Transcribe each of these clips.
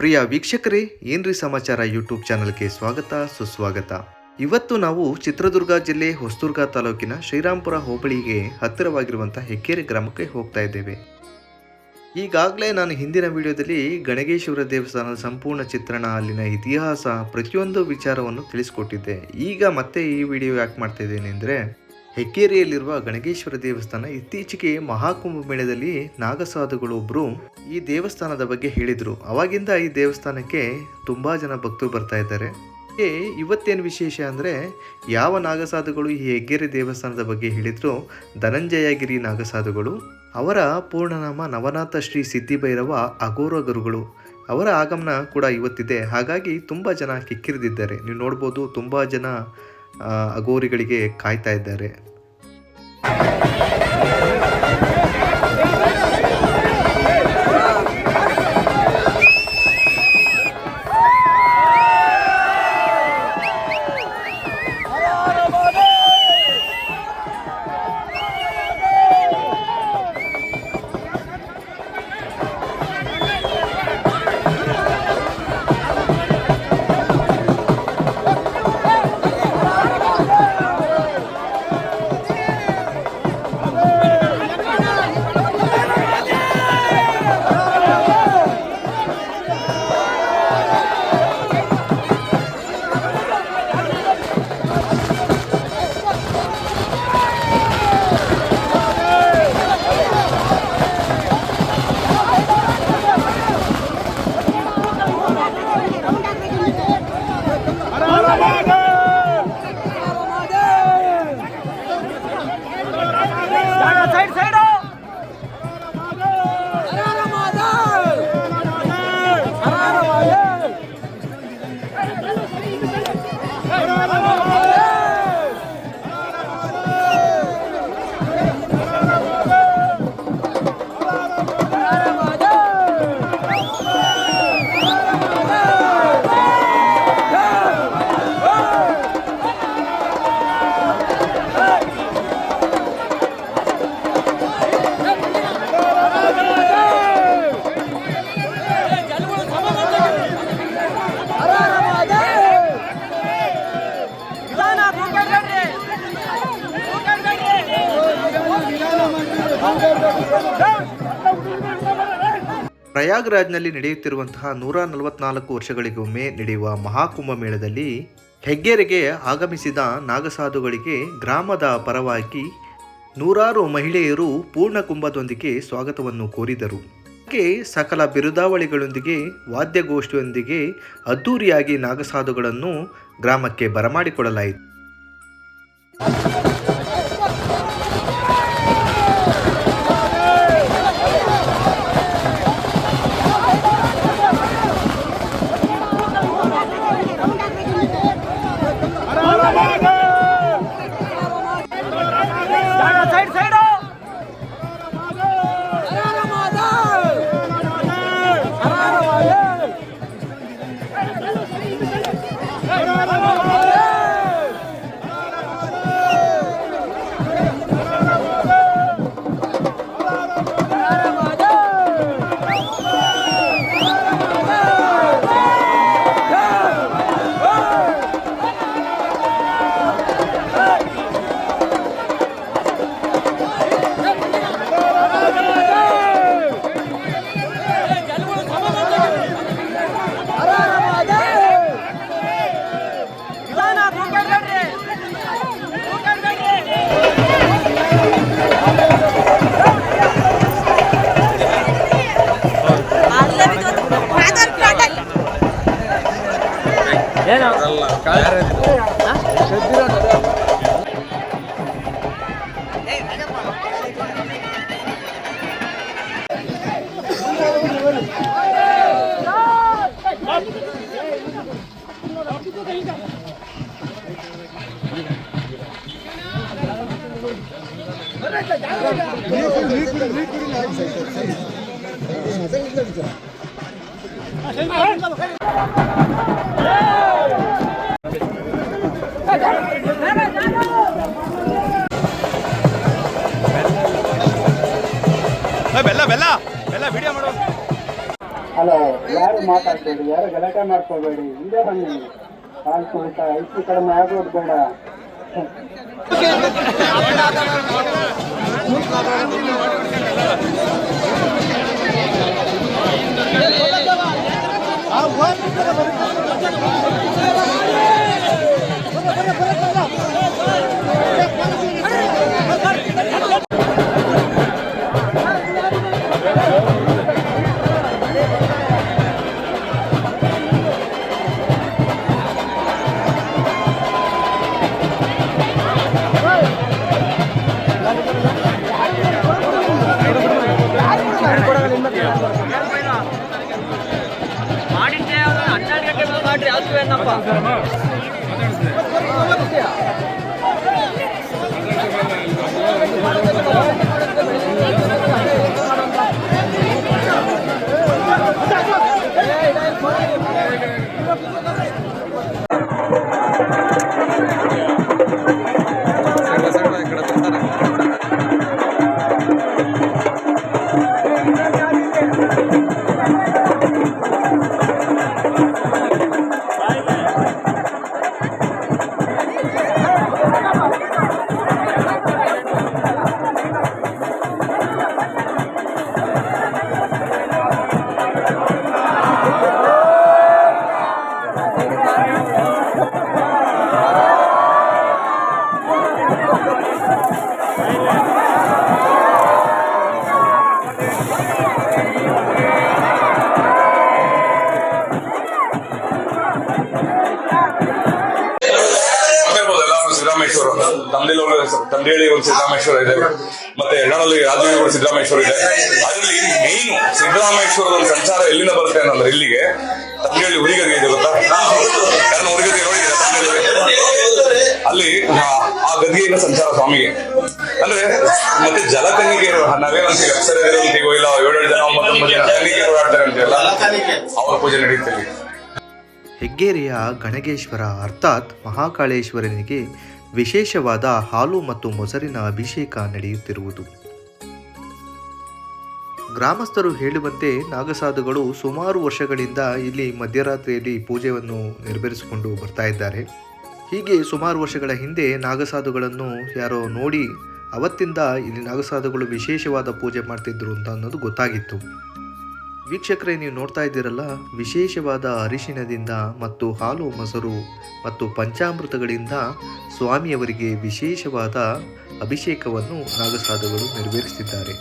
ಪ್ರಿಯ ವೀಕ್ಷಕರೇ, ಏನ್ರಿ ಸಮಾಚಾರ ಯೂಟ್ಯೂಬ್ ಚಾನಲ್ಗೆ ಸ್ವಾಗತ, ಸುಸ್ವಾಗತ. ಇವತ್ತು ನಾವು ಚಿತ್ರದುರ್ಗ ಜಿಲ್ಲೆ ಹೊಸದುರ್ಗ ತಾಲೂಕಿನ ಶ್ರೀರಾಂಪುರ ಹೋಬಳಿಗೆ ಹತ್ತಿರವಾಗಿರುವಂಥ ಹೆಕ್ಕೇರಿ ಗ್ರಾಮಕ್ಕೆ ಹೋಗ್ತಾ ಇದ್ದೇವೆ. ಈಗಾಗಲೇ ನಾನು ಹಿಂದಿನ ವಿಡಿಯೋದಲ್ಲಿ ಗಣಗೇಶ್ವರ ದೇವಸ್ಥಾನದ ಸಂಪೂರ್ಣ ಚಿತ್ರಣ, ಅಲ್ಲಿನ ಇತಿಹಾಸ, ಪ್ರತಿಯೊಂದು ವಿಚಾರವನ್ನು ತಿಳಿಸ್ಕೊಟ್ಟಿದ್ದೆ. ಈಗ ಮತ್ತೆ ಈ ವಿಡಿಯೋ ಯಾಕೆ ಮಾಡ್ತಾ ಇದ್ದೇನೆ ಅಂದರೆ ಹೆಕ್ಕೇರಿಯಲ್ಲಿರುವ ಗಣಗೇಶ್ವರ ದೇವಸ್ಥಾನ ಇತ್ತೀಚೆಗೆ ಮಹಾಕುಂಭ ಮೇಳದಲ್ಲಿ ನಾಗಸಾಧುಗಳು ಒಬ್ಬರು ಈ ದೇವಸ್ಥಾನದ ಬಗ್ಗೆ ಹೇಳಿದರು. ಅವಾಗಿಂದ ಈ ದೇವಸ್ಥಾನಕ್ಕೆ ತುಂಬ ಜನ ಭಕ್ತರು ಬರ್ತಾ ಇದ್ದಾರೆ. ಇವತ್ತೇನು ವಿಶೇಷ ಅಂದರೆ ಯಾವ ನಾಗಸಾಧುಗಳು ಈ ಹೆಗ್ಗೆರೆ ದೇವಸ್ಥಾನದ ಬಗ್ಗೆ ಹೇಳಿದ್ರು? ಧನಂಜಯಗಿರಿ ನಾಗಸಾಧುಗಳು, ಅವರ ಪೂರ್ಣನಾಮ ನವನಾಥ ಶ್ರೀ ಸಿದ್ದಿಭೈರವ ಅಘೋರ ಗುರುಗಳು. ಅವರ ಆಗಮನ ಕೂಡ ಇವತ್ತಿದೆ. ಹಾಗಾಗಿ ತುಂಬ ಜನ ಕಿಕ್ಕಿರಿದಿದ್ದಾರೆ. ನೀವು ನೋಡ್ಬೋದು, ತುಂಬ ಜನ ಆ, ಅಘೋರಿಗಳಿಗೆ ಕಾಯ್ತಾ ಇದ್ದಾರೆ. ಪ್ರಯಾಗ್ರಾಜ್ನಲ್ಲಿ ನಡೆಯುತ್ತಿರುವಂತಹ ನೂರ ನಲವತ್ನಾಲ್ಕು ವರ್ಷಗಳಿಗೊಮ್ಮೆ ನಡೆಯುವ ಮಹಾಕುಂಭ ಮೇಳದಲ್ಲಿ ಹೆಗ್ಗೆರೆಗೆ ಆಗಮಿಸಿದ ನಾಗಸಾಧುಗಳಿಗೆ ಗ್ರಾಮದ ಪರವಾಗಿ ನೂರಾರು ಮಹಿಳೆಯರು ಪೂರ್ಣ ಕುಂಭದೊಂದಿಗೆ ಸ್ವಾಗತವನ್ನು ಕೋರಿದರು. ಸಕಲ ಬಿರುದಾವಳಿಗಳೊಂದಿಗೆ, ವಾದ್ಯಗೋಷ್ಠಿಯೊಂದಿಗೆ ಅದ್ದೂರಿಯಾಗಿ ನಾಗಸಾಧುಗಳನ್ನು ಗ್ರಾಮಕ್ಕೆ ಬರಮಾಡಿಕೊಡಲಾಯಿತು. ಏನು? ಬೆಲ್ಲ ಬೆಲ್ಲ. ಬೆಲ್ಲ ವಿಡಿಯೋ ಮಾಡು. ಹಲೋ ಯಾರು ಮಾತಾಡ್ಬೇಡಿ? ಯಾರು ಗಲಾಟೆ ಮಾಡ್ಕೋಬೇಡಿ? ಹಿಂದೆ ಬನ್ನಿ. ಕಾಲ್ ಕುಳಿತ ಹೆಚ್ಚು ಕಡಿಮೆ ಆಗೋದು ಬೇಡ. ತಂದೆಲಿ ತಂದೆಳಿ ಒಂದು ಸಿದ್ದರಾಮೇಶ್ವರ ಇದೆ. ಮತ್ತೆ ಎಡನಲ್ಲಿ ರಾಜೀವ್ ಒಂದು ಸಿದ್ದರಾಮೇಶ್ವರ ಇದೆ. ಅದರಲ್ಲಿ ಮೇನ್ ಸಿದ್ದರಾಮೇಶ್ವರದ ಒಂದು ಸಂಚಾರ ಎಲ್ಲಿಂದ ಬರುತ್ತೆ ಅನ್ನೋದ್ರೆ ಇಲ್ಲಿಗೆ ತಂದೇಳಿ ಹುಡುಗರಿಗೆ ಇದೆ ಗೊತ್ತಾ? ಹುಡುಗರಿಗೆ ಅಲ್ಲಿ, ಆ- ಗದಿಯಿಂದ ಸಂಚಾರ ಸ್ವಾಮಿಗೆ. ಅಂದ್ರೆ, ಮತ್ತೆ ಜಲಕನ್ನಿಗೆ ನಾವೇನಂತೀವಿ ಅಕ್ಷರ ಅಂತೀವೋ ಇಲ್ಲ ಏಳು ಜನ, ಒಂಬತ್ತೊಂಬತ್ತು ಓಡಾಡ್ತಾರೆ ಅಂತೀವಲ್ಲ? ಅವರ ಪೂಜೆ ನಡೆಯುತ್ತೆ ಹೆಗ್ಗೇರಿಯ ಗಣಗೇಶ್ವರ ಅರ್ಥಾತ್ ಮಹಾಕಾಳೇಶ್ವರನಿಗೆ ವಿಶೇಷವಾದ ಹಾಲು ಮತ್ತು ಮೊಸರಿನ ಅಭಿಷೇಕ ನಡೆಯುತ್ತಿರುವುದು. ಗ್ರಾಮಸ್ಥರು ಹೇಳುವಂತೆ ನಾಗಸಾಧುಗಳು ಸುಮಾರು ವರ್ಷಗಳಿಂದ ಇಲ್ಲಿ ಮಧ್ಯರಾತ್ರಿಯಲ್ಲಿ ಪೂಜೆಯನ್ನು ನೆರವೇರಿಸಿಕೊಂಡು ಬರ್ತಾ ಇದ್ದಾರೆ. ಹೀಗೆ ಸುಮಾರು ವರ್ಷಗಳ ಹಿಂದೆ ನಾಗಸಾಧುಗಳನ್ನು ಯಾರೋ ನೋಡಿ ಅವತ್ತಿಂದ ಇಲ್ಲಿ ನಾಗಸಾಧುಗಳು ವಿಶೇಷವಾದ ಪೂಜೆ ಮಾಡ್ತಿದ್ರು ಅಂತ ಅನ್ನೋದು ಗೊತ್ತಾಗಿತ್ತು. ವೀಕ್ಷಕರೇ, ನೀವು ನೋಡ್ತಾ ಇದ್ದೀರಲ್ಲ, ವಿಶೇಷವಾದ ಅರಿಶಿನದಿಂದ ಮತ್ತು ಹಾಲು ಮೊಸರು ಮತ್ತು ಪಂಚಾಮೃತಗಳಿಂದ ಸ್ವಾಮಿಯವರಿಗೆ ವಿಶೇಷವಾದ ಅಭಿಷೇಕವನ್ನು ನಾಗಸಾಧುಗಳು ನೆರವೇರಿಸಿದ್ದಾರೆ.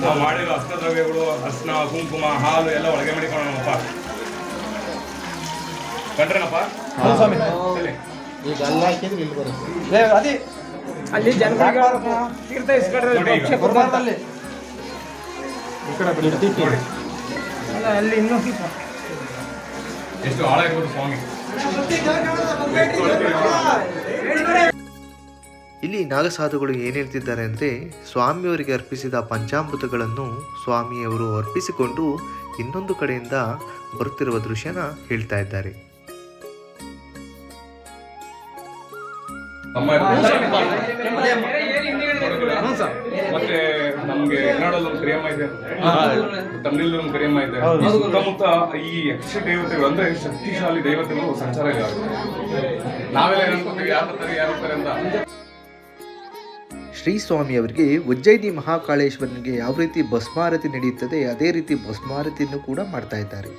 ನಾವು ಮಾಡಿರೋ ಅಸ್ತ್ರದ್ರವ್ಯಗಳು ಅರ್ಶನ ಕುಂಕುಮ ಹಾಲು ಎಲ್ಲ ಒಳಗೆ ಮಾಡಿಕೊಳ್ಳೋಣಪ್ಪ. ಕಂಡ್ರನಪ್ಪ? ಸರಿ. ಅಲ್ಲಿ ತೀರ್ಥ ಇಸ್ಕೊಂಡ್ರೆ ಅಲ್ಲಿ ಇನ್ನೂ ಎಷ್ಟು ಆಳ ಇರ್ಬೋದು ಸ್ವಾಮಿ. ಇಲ್ಲಿ ನಾಗಸಾಧುಗಳು ಏನು ಹೇಳ್ತಿದ್ದಾರೆ ಅಂದರೆ ಸ್ವಾಮಿಯವರಿಗೆ ಅರ್ಪಿಸಿದ ಪಂಚಾಮೃತಗಳನ್ನು ಸ್ವಾಮಿಯವರು ಅರ್ಪಿಸಿಕೊಂಡು ಇನ್ನೊಂದು ಕಡೆಯಿಂದ ಬರುತ್ತಿರುವ ದೃಶ್ಯನ ಹೇಳ್ತಾ ಇದ್ದಾರೆ. ಮತ್ತೆ ನಮ್ಗೆ ಎರ್ನಾಡಲ್ಲಿ ಒಂದು ಇದೆ ತಮಿಳಲ್ಲಿ ಒಂದು ಕರಿಯಮ್ಮ ಇದೆ ಸುತ್ತಮುತ್ತ ಈ ಯಕ್ಷ ದೇವತೆಗಳು ಅಂದ್ರೆ ಶಕ್ತಿಶಾಲಿ ದೇವತೆಗಳು ಸಂಚಾರ ಇದೆ ನಾವೆಲ್ಲ ಏನ್ ಅನ್ಕೋತೀವಿ ಯಾರು ಬರ್ತಾರೆ ಯಾರು ಬರ್ತಾರೆ ಅಂತ. ಶ್ರೀ ಸ್ವಾಮಿಯವರಿಗೆ ಉಜ್ಜಯಿನಿ ಮಹಾಕಾಳೇಶ್ವರನಿಗೆ ಯಾವ ರೀತಿ ಭಸ್ಮಾರತಿ ನಡೆಯುತ್ತದೆ ಅದೇ ರೀತಿ ಭಸ್ಮಾರತಿಯನ್ನು ಕೂಡ ಮಾಡ್ತಾ ಇದ್ದಾರೆ.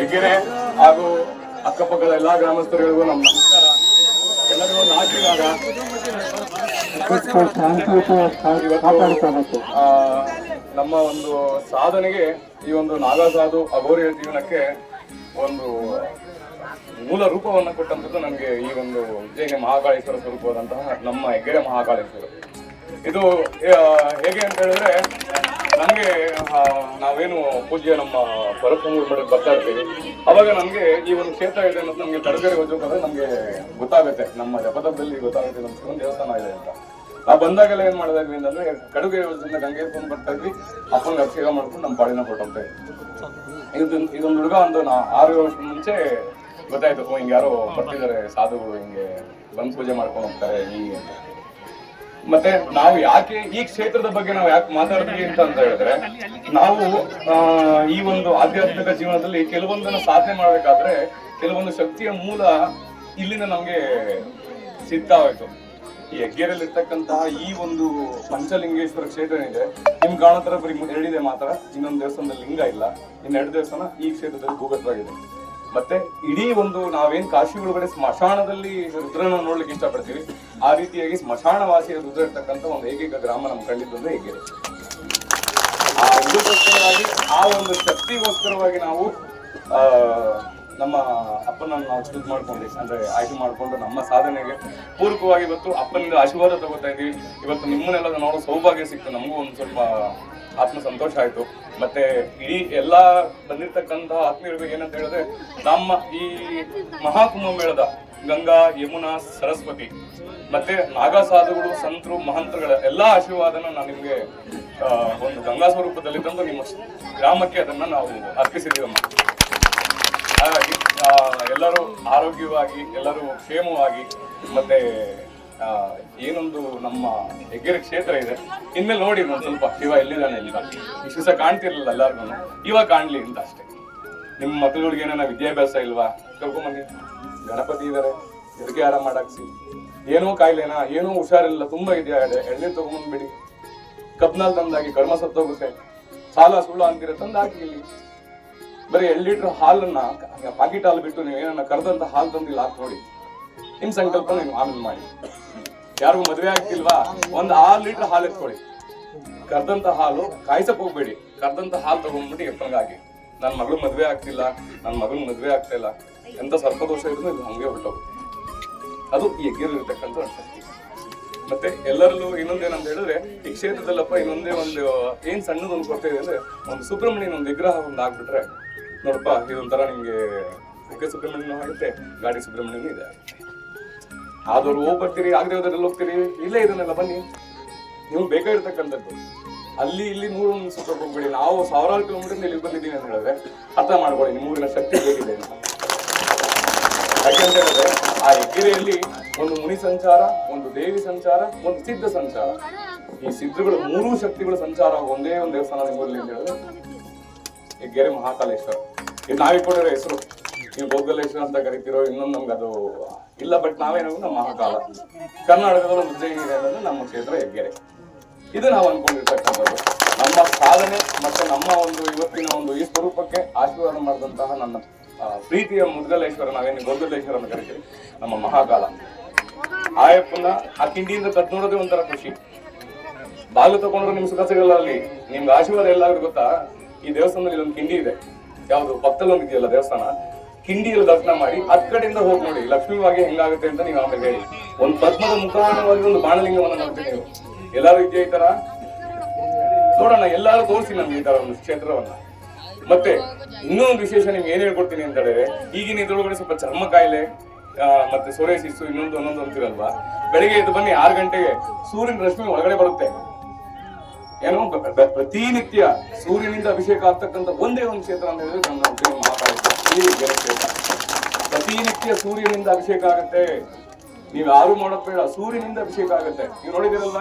ಹೆಗ್ಗೆರೆ ಹಾಗೂ ಅಕ್ಕಪಕ್ಕದ ಎಲ್ಲಾ ಗ್ರಾಮಸ್ಥರುಗಳಿಗೂ ನಮ್ಮ ನಮಸ್ಕಾರ. ಎಲ್ಲರಿಗೂ ಆಶೀರ್ವಾದ ನಮ್ಮ ಒಂದು ಸಾಧನೆಗೆ ಈ ಒಂದು ನಾಗಸಾಧು ಅಘೋರಿಯ ಜೀವನಕ್ಕೆ ಒಂದು ಮೂಲ ರೂಪವನ್ನು ಕೊಟ್ಟಂತದ್ದು ನಮಗೆ ಈ ಒಂದು ಉಜ್ಜಯಿನಿ ಮಹಾಕಾಳೇಶ್ವರ ಸ್ವರೂಪವಾದಂತಹ ನಮ್ಮ ಹೆಗ್ಗೆರೆ ಮಹಾಕಾಳೇಶ್ವರ. ಇದು ಹೇಗೆ ಅಂತ ಹೇಳಿದ್ರೆ ನಮಗೆ ನಾವೇನು ಪೂಜೆ ನಮ್ಮ ಪರಪ್ಪಮೂರು ಮೇಲೆ ಬರ್ತಾ ಇರ್ತೀವಿ. ಅವಾಗ ನಮಗೆ ಈ ಒಂದು ಕ್ಷೇತ್ರ ಇದೆ ಅನ್ನೋದು ನಮಗೆ ತರಕಾರಿ ಹೋಗ್ಬೇಕಾದ್ರೆ ನಮಗೆ ಗೊತ್ತಾಗುತ್ತೆ. ನಮ್ಮ ಜಪದಲ್ಲಿ ಗೊತ್ತಾಗುತ್ತೆ ನಮ್ಮ ಒಂದು ದೇವಸ್ಥಾನ ಇದೆ ಅಂತ. ನಾವು ಬಂದಾಗೆಲ್ಲ ಏನು ಮಾಡ್ತಾ ಇದ್ವಿ ಅಂತಂದ್ರೆ ಕಡುಗೆ ಯೋಜನೆ ಗಂಗೆ ಸ್ಕೂಲ್ ಬರ್ತಾ ಇದ್ವಿ. ಅಪ್ಪನ ಅಭಿಷೇಕ ಮಾಡ್ಕೊಂಡು ನಮ್ಮ ಪಾಡಿನ ಕೊಟ್ಟಂತೆ ಇದು, ಇದೊಂದು ಹುಡುಗ ಒಂದು ನಾ ಆರು ವರ್ಷ ಮುಂಚೆ ಗೊತ್ತಾಯ್ತು. ಹಿಂಗೆ ಯಾರೋ ಬರ್ತಿದ್ದಾರೆ, ಸಾಧುಗಳು ಹಿಂಗೆ ಬಂದು ಪೂಜೆ ಮಾಡ್ಕೊಂಡು ಹೋಗ್ತಾರೆ, ಹೀಗೆ ಅಂತ. ಮತ್ತೆ ನಾವು ಯಾಕೆ ಈ ಕ್ಷೇತ್ರದ ಬಗ್ಗೆ ನಾವು ಯಾಕೆ ಮಾತಾಡ್ತೀವಿ ಅಂತ ಅಂತ ಹೇಳಿದ್ರೆ, ನಾವು ಈ ಒಂದು ಆಧ್ಯಾತ್ಮಿಕ ಜೀವನದಲ್ಲಿ ಕೆಲವೊಂದನ್ನು ಸಾಧನೆ ಮಾಡ್ಬೇಕಾದ್ರೆ ಕೆಲವೊಂದು ಶಕ್ತಿಯ ಮೂಲ ಇಲ್ಲಿಂದ ನಮ್ಗೆ ಸಿದ್ಧ ಆಯ್ತು. ಈ ಹೆಗ್ಗೇರಲ್ಲಿ ಇರ್ತಕ್ಕಂತಹ ಈ ಒಂದು ಪಂಚಲಿಂಗೇಶ್ವರ ಕ್ಷೇತ್ರ ಏನಿದೆ ನಿಮ್ ಕಾಣೋ ತರ ಬರೀ ಎರಡಿದೆ ಮಾತ್ರ, ಇನ್ನೊಂದು ದೇವಸ್ಥಾನದಲ್ಲಿ ಲಿಂಗ ಇಲ್ಲ ಇನ್ನೆರಡು ದೇವಸ್ಥಾನ ಈ ಕ್ಷೇತ್ರದಲ್ಲಿ ಭೂಗತವಾಗಿದೆ. ಮತ್ತೆ ಇಡೀ ಒಂದು ನಾವೇನ್ ಕಾಶಿ ಒಳಗಡೆ ಸ್ಮಶಾನದಲ್ಲಿ ರುದ್ರನ ನೋಡ್ಲಿಕ್ಕೆ ಇಷ್ಟಪಡ್ತೀವಿ, ಆ ರೀತಿಯಾಗಿ ಸ್ಮಶಾನ ವಾಸಿಯ ರುದ್ರ ಇರ್ತಕ್ಕಂಥ ಒಂದು ಏಕೈಕ ಗ್ರಾಮ ನಮ್ ಕಂಡಿದ್ದು ಅಂದ್ರೆ ಹೇಗೆ. ಆ ಇದಕ್ಕೋಸ್ಕರವಾಗಿ ಆ ಒಂದು ಶಕ್ತಿಗೋಸ್ಕರವಾಗಿ ನಾವು, ಆ, ನಮ್ಮ ಅಪ್ಪನನ್ನು ನಾವು ಚೂಸ್ ಮಾಡ್ಕೊಂಡು, ಅಂದ್ರೆ ಆಯ್ಕೆ ಮಾಡಿಕೊಂಡು ನಮ್ಮ ಸಾಧನೆಗೆ ಪೂರಕವಾಗಿ ಇವತ್ತು ಅಪ್ಪನಿಂದ ಆಶೀರ್ವಾದ ತಗೋತಾ ಇದೀವಿ ಇವತ್ತು ನಿಮ್ಮನ್ನೆಲ್ಲ ನೋಡೋ ಸೌಭಾಗ್ಯ ಸಿಕ್ತು. ನಮಗೂ ಒಂದು ಸ್ವಲ್ಪ ಆತ್ಮ ಸಂತೋಷ ಆಯ್ತು. ಮತ್ತೆ ಇಡೀ ಎಲ್ಲ ಬಂದಿರ್ತಕ್ಕಂತಹ ಆತ್ಮೀಯರಿಗೆ ಏನಂತ ಹೇಳಿದ್ರೆ, ನಮ್ಮ ಈ ಮಹಾಕುಂಭ ಮೇಳದ ಗಂಗಾ, ಯಮುನಾ, ಸರಸ್ವತಿ, ಮತ್ತೆ ನಾಗಾ ಸಾಧುಗಳು ಸಂತರು, ಮಹಂತರುಗಳ ಎಲ್ಲಾ ಆಶೀರ್ವಾದನ ನಾನು ನಿಮ್ಗೆ ಒಂದು ಗಂಗಾ ಸ್ವರೂಪದಲ್ಲಿ ತಂದು ನಿಮ್ಮ ಗ್ರಾಮಕ್ಕೆ ಅದನ್ನ ನಾವು ಅರ್ಪಿಸಿದ್ದೀವಮ್ಮ. ಹಾಗಾಗಿ ಎಲ್ಲರೂ ಆರೋಗ್ಯವಾಗಿ, ಎಲ್ಲರೂ ಕ್ಷೇಮವಾಗಿ, ಮತ್ತೆ ಏನೊಂದು ನಮ್ಮ ಹೆಗ್ಗೆರೆ ಕ್ಷೇತ್ರ ಇದೆ. ಇನ್ಮೇಲೆ ನೋಡಿ ಒಂದು ಸ್ವಲ್ಪ ಶಿವ ಎಲ್ಲಿದ್ದಾನೆ ಇಲ್ಲ ಇಷ್ಟು ಕಾಣ್ತಿರ್ಲಿಲ್ಲ ಎಲ್ಲಾರ್ಗು ಇವಾಗ ಕಾಣ್ಲಿ ಅಂತ ಅಷ್ಟೇ. ನಿಮ್ಮ ಮಕ್ಕಳುಗಳಿಗೆ ಏನಾರ ವಿದ್ಯಾಭ್ಯಾಸ ಇಲ್ವಾ? ಕರ್ಕೊಂಬನ್ನಿ ಗಣಪತಿ ಇದಾರೆ. ಹೆರಿಗೆ ಆರಾಮ ಮಾಡಾಕ್ಸಿ. ಏನೋ ಕಾಯಿಲೆನಾ? ಏನೋ ಹುಷಾರಿಲ್ಲ. ತುಂಬಾ ಇದೆಯಾ ಎಳ್ನೀರು ತಗೊಂಬಂದ್ಬಿಡಿ ಕಬ್ನಲ್ಲಿ ತಂದಾಗಿ ಕರ್ಮ ಸತ್ತೋಗುತ್ತೆ. ಸಾಲ ಸುಳ್ಳು ಅಂತೀರ ತಂದಾಕಿ ಇಲ್ಲಿ. ಬರೀ ಎರಡು ಲೀಟರ್ ಹಾಲನ್ನ ಪಾಕಿಟ್ ಹಾಲು ಬಿಟ್ಟು ನೀವು ಏನನ್ನ ಕರೆದಂತ ಹಾಲು ತಂದಿಲ್ಲ ಹಾಕಿ ನೋಡಿ. ನಿಮ್ ಸಂಕಲ್ಪ ನೀವು ಆಮೇಲೆ ಮಾಡಿ. ಯಾರಿಗೂ ಮದುವೆ ಆಗ್ತಿಲ್ವಾ? ಒಂದ್ ಆರು ಲೀಟರ್ ಹಾಲು ಎತ್ಕೊಳ್ಳಿ. ಕರ್ದಂತ ಹಾಲು ಕಾಯ್ಸಕ್ ಹೋಗ್ಬೇಡಿ. ಕರ್ದಂತ ಹಾಲು ತಗೊಂಡ್ಬಿಟ್ಟು ಎಪ್ಪಂಗಾಗಿ. ನನ್ ನನ್ನ ಮಗಳು ಮದ್ವೆ ಆಗ್ತಿಲ್ಲ ನನ್ನ ಮಗನ ಮದ್ವೆ ಆಗ್ತಾ ಇಲ್ಲ. ಎಂತ ಸರ್ಪದೋಷ ಇದ್ರು ಇದು ಹಂಗೆ ಹೊರಟೋಗುತ್ತೆ ಅದು ಈ ಎಗ್ಗಿರಿರ್ತಕ್ಕಂಥ ಒಂದು ಶಕ್ತಿ. ಮತ್ತೆ ಎಲ್ಲರಲ್ಲೂ ಇನ್ನೊಂದೇನಂತ ಹೇಳಿದ್ರೆ, ಈ ಕ್ಷೇತ್ರದಲ್ಲಪ್ಪ ಇನ್ನೊಂದೇ ಒಂದು, ಏನ್ ಸಣ್ಣದೊಂದು ಕೊರತೆ ಇದೆ ಅಂದ್ರೆ, ಒಂದು ಸುಬ್ರಹ್ಮಣ್ಯನ ಒಂದು ವಿಗ್ರಹ ಒಂದು ಆಗ್ಬಿಟ್ರೆ, ನೋಡಪ್ಪ, ಇದೊಂಥರ ನಿಮ್ಗೆ ಸುಬ್ರಹ್ಮಣ್ಯನೂ ಆಗುತ್ತೆ, ಗಾಡಿ ಸುಬ್ರಹ್ಮಣ್ಯನೂ ಇದೆ. ಆದವ್ರು ಹೋಗಿ ಬರ್ತೀರಿ, ಆಗದೆ ಹೋದ್ರಲ್ಲಿ ಹೋಗ್ತೀರಿ, ಇಲ್ಲೇ ಇದನ್ನೆಲ್ಲ ಬನ್ನಿ. ನೀವು ಬೇಕಾಗಿರ್ತಕ್ಕಂಥದ್ದು. ಅಲ್ಲಿ ಇಲ್ಲಿ ನೂರು ಒಂದು ಸುತ್ತ ಹೋಗ್ಬೇಡಿ. ನಾವು ಸಾವಿರಾರು ಕಿಲೋಮೀಟರ್ ಇಲ್ಲಿ ಬಂದಿದ್ದೀನಿ ಅಂತ ಹೇಳಿದ್ರೆ ಅರ್ಥ ಮಾಡ್ಕೊಳ್ಳಿ, ನಿಮ್ಮ ಊರಿನ ಶಕ್ತಿ ಹೇಗಿದೆ ಹೇಳಿದ್ರೆ, ಆ ಹೆಗ್ಗಿರೆಯಲ್ಲಿ ಒಂದು ಮುನಿ ಸಂಚಾರ, ಒಂದು ದೇವಿ ಸಂಚಾರ, ಒಂದು ಸಿದ್ಧ ಸಂಚಾರ. ಈ ಸಿದ್ಧಗಳು ಮೂರೂ ಶಕ್ತಿಗಳ ಸಂಚಾರ ಒಂದೇ ಒಂದು ದೇವಸ್ಥಾನ ನಿಮ್ಮಲ್ಲಿ ಅಂತ ಹೇಳಿದ್ರೆ, ಹೆಗ್ಗೆರೆ ಮಹಾಕಾಲೇಶ್ವರ. ಇದು ನಾವಿಕೊಂಡಿರೋ ಹೆಸರು. ನೀವು ಗೋಗಲೇಶ್ವರ ಅಂತ ಕರಿತಿರೋ ಇನ್ನೊಂದು ನಮ್ಗೆ ಅದು ಇಲ್ಲ ಬಟ್ ನಾವೇನೋ ನಮ್ಮ ಮಹಾಕಾಲ. ಕರ್ನಾಟಕದಲ್ಲಿ ಒಂದು ಉಜ್ಜಯಿನಿ ಅನ್ನೋದು ನಮ್ಮ ಕ್ಷೇತ್ರ ಹೆಗ್ಗೆರೆ. ಇದು ನಾವು ಅನ್ಕೊಂಡಿರ್ತಕ್ಕಂಥದ್ದು. ನಮ್ಮ ಸಾಧನೆ ಮತ್ತೆ ನಮ್ಮ ಒಂದು ಇವತ್ತಿನ ಒಂದು ಈ ಸ್ವರೂಪಕ್ಕೆ ಆಶೀರ್ವಾದ ಮಾಡಿದಂತಹ ನನ್ನ ಪ್ರೀತಿಯ ಮುದ್ಗಲೇಶ್ವರ, ನಾವೇನು ಗೋಗಲೇಶ್ವರ ಅಂತ ಕರಿತೀವಿ, ನಮ್ಮ ಮಹಾಕಾಲ. ಆಯಪ್ಪನ ಆ ಕಿಂಡಿಯಿಂದ ಕತ್ ನೋಡೋದೇ ಒಂಥರ ಖುಷಿ. ಬಾಗಿಲು ತಗೊಂಡ್ರೆ ನಿಮ್ಗೆ ಸುಖ ಸಿಗಲ್ಲ ಅಲ್ಲಿ. ನಿಮ್ಗೆ ಆಶೀರ್ವಾದ ಎಲ್ಲಾದ್ರೂ ಗೊತ್ತಾ? ಈ ದೇವಸ್ಥಾನದಲ್ಲಿ ಒಂದು ಕಿಂಡಿ ಇದೆ. ಯಾವ್ದು ಭಕ್ತಲೋಲ್ ಇದೆಯಲ್ಲ ದೇವಸ್ಥಾನ? ಕಿಂಡಿಯಲ್ಲಿ ದರ್ಶನ ಮಾಡಿ ಅದ್ ಕಡೆಯಿಂದ ಹೋಗಿ ನೋಡಿ ಲಕ್ಷ್ಮೀವಾಗಿ ಹೆಂಗಾಗುತ್ತೆ ಅಂತ ನೀವು ಆಮೇಲೆ ಹೇಳಿ. ಒಂದು ಪದ್ಮದ ಮುಖಾಣವಾಗಿ ಒಂದು ಬಾಣಲಿಂಗವನ್ನು ನೋಡ್ತೀನಿ ನೀವು. ಎಲ್ಲರೂ ಇದೆಯಾ ಈ ತರ? ನೋಡೋಣ, ಎಲ್ಲರೂ ತೋರಿಸಿ ನಮ್ಗೆ ಈ ತರ ಒಂದು ಕ್ಷೇತ್ರವನ್ನ. ಮತ್ತೆ ಇನ್ನೊಂದು ವಿಶೇಷ ನಿಮ್ಗೆ ಏನ್ ಹೇಳ್ಕೊಡ್ತೀನಿ ಅಂತ ಹೇಳಿದ್ರೆ ಈಗಿನ ಇದ್ರೊಳಗಡೆ ಸ್ವಲ್ಪ ಚರ್ಮ ಕಾಯಿಲೆ ಮತ್ತೆ ಮತ್ತೆ ಸೋರೆಸಿಸ್ಸು ಇನ್ನೊಂದು, ಒಂದೊಂದು ಅಂತೀರಲ್ವಾ? ಬೆಳಿಗ್ಗೆ ಎದ್ದು ಬನ್ನಿ, ಆರು ಗಂಟೆಗೆ ಸೂರ್ಯನ ರಶ್ಮಿ ಒಳಗಡೆ ಬರುತ್ತೆ. ಏನು ಪ್ರತಿನಿತ್ಯ ಸೂರ್ಯನಿಂದ ಅಭಿಷೇಕ ಆಗ್ತಕ್ಕಂಥ ಒಂದೇ ಒಂದು ಕ್ಷೇತ್ರ ಅಂತ ಹೇಳಿದ್ರೆ ಮಹಾಕಾಳೇಶ್ವರ ಈ ಬೇರೆ ಕ್ಷೇತ್ರ. ಪ್ರತಿನಿತ್ಯ ಸೂರ್ಯನಿಂದ ಅಭಿಷೇಕ ಆಗುತ್ತೆ. ನೀವ್ ಯಾರು ಮಾಡೋದ್ ಬೇಡ ಸೂರ್ಯನಿಂದ ಅಭಿಷೇಕ ಆಗುತ್ತೆ. ನೀವು ನೋಡಿದಿರಲ್ಲ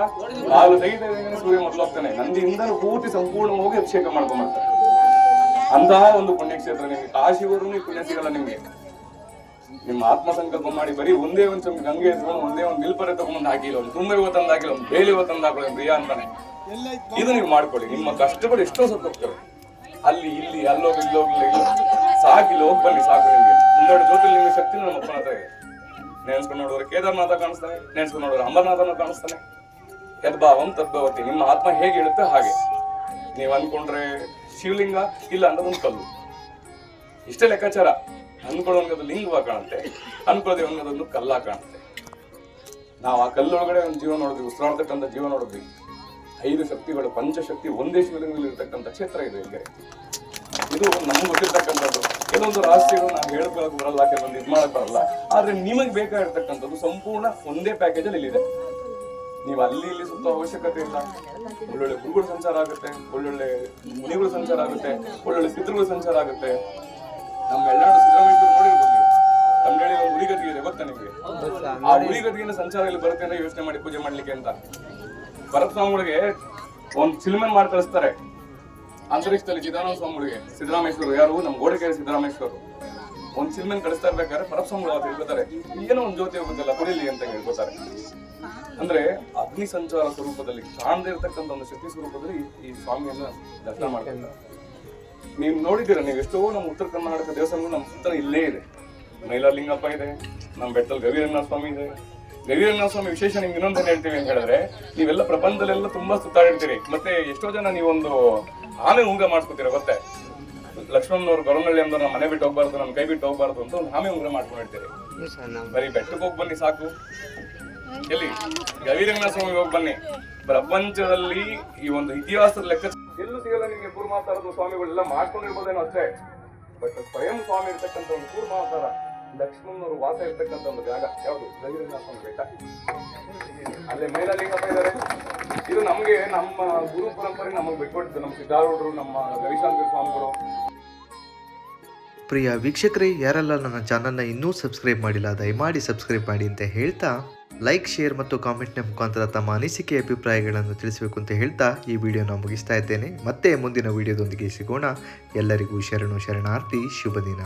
ಹಾಲು ತೆಗಿತಾ ಸೂರ್ಯ ಮೊದಲು ಹೋಗ್ತಾನೆ. ನಂದಿಯಿಂದ ಪೂರ್ತಿ ಸಂಪೂರ್ಣವಾಗಿ ಅಭಿಷೇಕ ಮಾಡ್ಕೊಂಡ್ಬರ್ತಾರೆ ಅಂತಹ ಒಂದು ಪುಣ್ಯಕ್ಷೇತ್ರ ನಿಮ್ಗೆ. ಕಾಶಿವರೆಗೂ ಪುಣ್ಯ ಸಿಗಲ್ಲ ನಿಮ್ಗೆ. ನಿಮ್ಮ ಆತ್ಮ ಸಂಕಲ್ಪ ಮಾಡಿ ಬರೀ ಒಂದೇ ಒಂದು ಗಂಗೆ ಎತ್ಕೊಂಡು ಒಂದೇ ಒಂದು ನಿಲ್ಪರೆ ತಗೊಂಡ್ ಹಾಕಿಲ್ಲ, ಒಂದು ತುಂಬ ಇವತ್ತಂದು ಹಾಕಿಲ್ಲ, ಒಂದು ಬೇಲಿ ಇವತ್ತಂದು ಪ್ರಿಯಾ ಅಂತಾನೆ. ಇದು ನೀವು ಮಾಡ್ಕೊಳ್ಳಿ. ನಿಮ್ಮ ಕಷ್ಟಗಳು ಎಷ್ಟೋ ಸತ್ತು ಹೋಗ್ತವೆ. ಅಲ್ಲಿ, ಇಲ್ಲಿ, ಅಲ್ಲೋಗಿ, ಇಲ್ಲೋಗಿ ಇಲ್ಲ ಸಾಕು ಇಲ್ಲಿ ಹೋಗಿ ಬನ್ನಿ, ಸಾಕು ನಿಮಗೆ. ಒಂದೆರಡು ಜೊತೆ ನಿಮಗೆ ಶಕ್ತಿ ನಮ್ಮ ಅಪ್ಪನ ಹತ್ರ ಇದೆ. ನೆನ್ಸ್ಕೊಂಡು ನೋಡಿದ್ರೆ ಕೇದಾರ್ನಾಥ ಕಾಣಿಸ್ತಾನೆ, ನೆನ್ಸ್ಕೊಂಡು ನೋಡಿದ್ರೆ ಅಂಬರನಾಥನ ಕಾಣಿಸ್ತಾನೆ. ಯದ್ಭಾವಂ ತದ್ಭವತಿ ನಿಮ್ಮ ಆತ್ಮ ಹೇಗೆ ಇಳುತ್ತೆ ಹಾಗೆ. ನೀವು ಅನ್ಕೊಂಡ್ರೆ ಶಿವಲಿಂಗ ಇಲ್ಲ ಅಂದ್ರೆ ಒಂದು ಕಲ್ಲು. ಇಷ್ಟೇ ಲೆಕ್ಕಾಚಾರ. ಅನ್ಕೊಳ್ಳೋನ್ಗದು ಲಿಂಗವಾಗಿ ಕಾಣುತ್ತೆ. ಅನ್ಕೊಳ್ಳೋದೇ ಒಂದೊಂದು ಕಲ್ಲ ಕಾಣುತ್ತೆ. ನಾವು ಆ ಕಲ್ಲೊಳಗಡೆ ಒಂದು ಜೀವ ನೋಡಿದ್ವಿ. ಉಸಿರಾಡ್ತಕ್ಕಂಥ ಜೀವ ನೋಡಿದ್ವಿ. ಐದು ಶಕ್ತಿಗಳು ಪಂಚಶಕ್ತಿ ಒಂದೇ ಶಿವಲಿಂಗದಲ್ಲಿ ಇರತಕ್ಕಂಥ ಕ್ಷೇತ್ರ ಇದೆ ಇಲ್ಲಿ. ಇದು ನಮ್ಗೆ ಗೊತ್ತಿರ್ತಕ್ಕಂಥದ್ದು. ಕೆಲವೊಂದು ರಾಷ್ಟ್ರೀಯ ನಾವು ಹೇಳ್ಕೊಳಕ್ ಬರಲ್ಲ ಕೆಲವೊಂದು ಇದು ಮಾಡಕ್ ಬರಲ್ಲ. ಆದ್ರೆ ನಿಮಗೆ ಬೇಕಾಗಿರ್ತಕ್ಕಂಥದ್ದು ಸಂಪೂರ್ಣ ಒಂದೇ ಪ್ಯಾಕೇಜ್ ಅಲ್ಲಿ ಇಲ್ಲಿದೆ. ನೀವು ಅಲ್ಲಿ ಇಲ್ಲಿ ಸುತ್ತ ಅವಶ್ಯಕತೆ ಇಲ್ಲ. ಒಳ್ಳೊಳ್ಳೆ ಗುರುಗಳು ಸಂಚಾರ ಆಗುತ್ತೆ ಒಳ್ಳೊಳ್ಳೆ ಮುನಿಗಳು ಸಂಚಾರ ಆಗುತ್ತೆ ಒಳ್ಳೊಳ್ಳೆ ಸಿದ್ಧರುಗಳು ಸಂಚಾರ ಆಗುತ್ತೆ. ನಮ್ಮ ಎಲ್ಲಾರು ಸಿದ್ದರಾಮಯ್ಯ ನೋಡಿರ್ಬೋದು ನೀವು. ತಂಡೇಳಿ ಒಂದು ಉಳಿಗತಿ ಇದೆ ಗೊತ್ತಾ ನಿಮಗೆ? ಆ ಉಳಿಗದ್ಗಿನ ಸಂಚಾರ ಇಲ್ಲಿ ಬರುತ್ತೆ ಅಂತ ಯೋಚನೆ ಮಾಡಿ ಪೂಜೆ ಮಾಡ್ಲಿಕ್ಕೆ ಅಂತ. ಭರತ ಸ್ವಾಮಿಗಳಿಗೆ ಒಂದು ಚಿಲ್ಮನ್ ಮಾಡಿ ಕಳಿಸ್ತಾರೆ. ಅಂತರಿಕ್ಷದಲ್ಲಿ ಚಿದಾನಂದ ಸ್ವಾಮಿಗಳಿಗೆ ಸಿದ್ದರಾಮೇಶ್ವರ ಯಾರು? ನಮ್ಮ ಗೋಡೆಕೆರೆ ಸಿದ್ದರಾಮೇಶ್ವರ ಒಂದು ಚಿಲ್ಮನ್ ಕಳಿಸ್ತಾ ಇರ್ಬೇಕಾದ್ರೆ ಭರತ್ ಸ್ವಾಮಿಗಳು ಅವತ್ತು ಹೇಳ್ತಾರೆ ಏನೋ ಒಂದು ಜ್ಯೋತಿ ಹೋಗುತ್ತಲ್ಲ, ಕುಡಿಲಿ ಅಂತ ಹೇಳ್ಕೊತಾರೆ ಅಂದ್ರೆ ಅಗ್ನಿ ಸಂಚಾರ ಸ್ವರೂಪದಲ್ಲಿ, ಕಾಣದೇ ಇರತಕ್ಕಂಥ ಒಂದು ಶಕ್ತಿ ಸ್ವರೂಪದಲ್ಲಿ ಈ- ಸ್ವಾಮಿಯನ್ನ ದರ್ಶನ ಮಾಡ್ತಾರೆ. ನೀವು ನೋಡಿದ್ದೀರಾ, ನೀವು ಎಷ್ಟೋ ನಮ್ಮ ಉತ್ತರ ಕರ್ನಾಟಕ ದೇವಸ್ಥಾನಗಳು ನಮ್ಮ ಸುತ್ತ ಇಲ್ಲೇ ಇದೆ. ಮೈಲಾರಲಿಂಗಪ್ಪ ಇದೆ, ನಮ್ಮ ಬೆಟ್ಟದಲ್ಲಿ ಗವಿರಂಗನಾಥ ಸ್ವಾಮಿ ಇದೆ. ಗವಿರಂಗನಾಥ ಸ್ವಾಮಿ ವಿಶೇಷ ನಿಮ್ಗೆ ಇನ್ನೊಂದೇನ್ ಹೇಳ್ತೀವಿ ಅಂತ ಹೇಳಿದ್ರೆ ನೀವೆಲ್ಲ ಪ್ರಪಂಚದಲ್ಲೆಲ್ಲ ತುಂಬಾ ಸುತ್ತಾಡಿರ್ತೀರಿ. ಮತ್ತೆ ಎಷ್ಟೋ ಜನ ನೀವೊಂದು ಆಮೆ ಉಂಗ ಮಾಡಿಸ್ಕೊತೀರ ಗೊತ್ತೇ? ಲಕ್ಷ್ಮಣನವ್ರು ಗೊರನಹಳ್ಳಿ ಅಂದ್ರೆ ನಮ್ಮ ಮನೆ ಬಿಟ್ಟು ಹೋಗ್ಬಾರ್ದು ನಮ್ಮ ಕೈ ಬಿಟ್ಟು ಹೋಗ್ಬಾರ್ದು ಅಂತ ಒಂದು ಆಮೆ ಉಂಗ್ರ ಮಾಡ್ಕೊಂಡಿರ್ತೀರಿ. ಬರೀ ಬೆಟ್ಟಕ್ಕೆ ಹೋಗಿ ಬನ್ನಿ ಸಾಕು. ಎಲ್ಲಿ? ಗವಿರಂಗನಾಥ ಸ್ವಾಮಿ ಹೋಗಿ ಬನ್ನಿ. ಪ್ರಪಂಚದಲ್ಲಿ ಈ ಒಂದು ಇತಿಹಾಸದ ಲೆಕ್ಕ ಎಲ್ಲೂ ಸಿಗಲ್ಲ ನಿಮಗೆ ಕೂರ್ಮಾವತಾರದ ಸ್ವಾಮಿಗಳೆಲ್ಲ ಮಾಡ್ಕೊಂಡಿರ್ಬೋದೇನೋ ಅಷ್ಟೇ. ಬಟ್ ಸ್ವಯಂ ಸ್ವಾಮಿ ಇರ್ತಕ್ಕಂಥ ಒಂದು ಕೂರ್ಮಾವತಾರ ಲಕ್ಷ್ಮಣನವರು ವಾಸ ಇರ್ತಕ್ಕಂಥ ಒಂದು ಜಾಗ ಯಾವುದು? ಗವಿರಂಗನಾಥ ಸ್ವಾಮಿ ಬೆಟ್ಟ ಅಲ್ಲೇ ಮೇಲಲಿಂಗಪ್ಪ ಇದ್ದಾರೆ? ಇದು ನಮಗೆ ನಮ್ಮ ಗುರು ಪರಂಪರೆ ನಮಗೆ ಬಿಟ್ಕೊಟ್ಟಿದ್ದು. ನಮ್ಮ ಸಿದ್ಧಾರೂಢರು, ನಮ್ಮ ರವಿಶಾಂಕರ ಸ್ವಾಮಿಗಳು. ಪ್ರಿಯ ವೀಕ್ಷಕರೇ, ಯಾರೆಲ್ಲ ನನ್ನ ಚಾನಲ್ನ ಇನ್ನೂ ಸಬ್ಸ್ಕ್ರೈಬ್ ಮಾಡಿಲ್ಲ, ದಯಮಾಡಿ ಸಬ್ಸ್ಕ್ರೈಬ್ ಮಾಡಿ ಅಂತ ಹೇಳ್ತಾ ಲೈಕ್, ಶೇರ್ ಮತ್ತು ಕಾಮೆಂಟ್ನ ಮುಖಾಂತರ ತಮ್ಮ ಅನಿಸಿಕೆ, ಅಭಿಪ್ರಾಯಗಳನ್ನು ತಿಳಿಸಬೇಕು ಅಂತ ಹೇಳ್ತಾ ಈ ವಿಡಿಯೋನ ಮುಗಿಸ್ತಾ ಇದ್ದೇನೆ. ಮತ್ತೆ ಮುಂದಿನ ವಿಡಿಯೋದೊಂದಿಗೆ ಸಿಗೋಣ. ಎಲ್ಲರಿಗೂ ಶರಣು, ಶರಣಾರ್ಥಿ, ಶುಭ ದಿನ.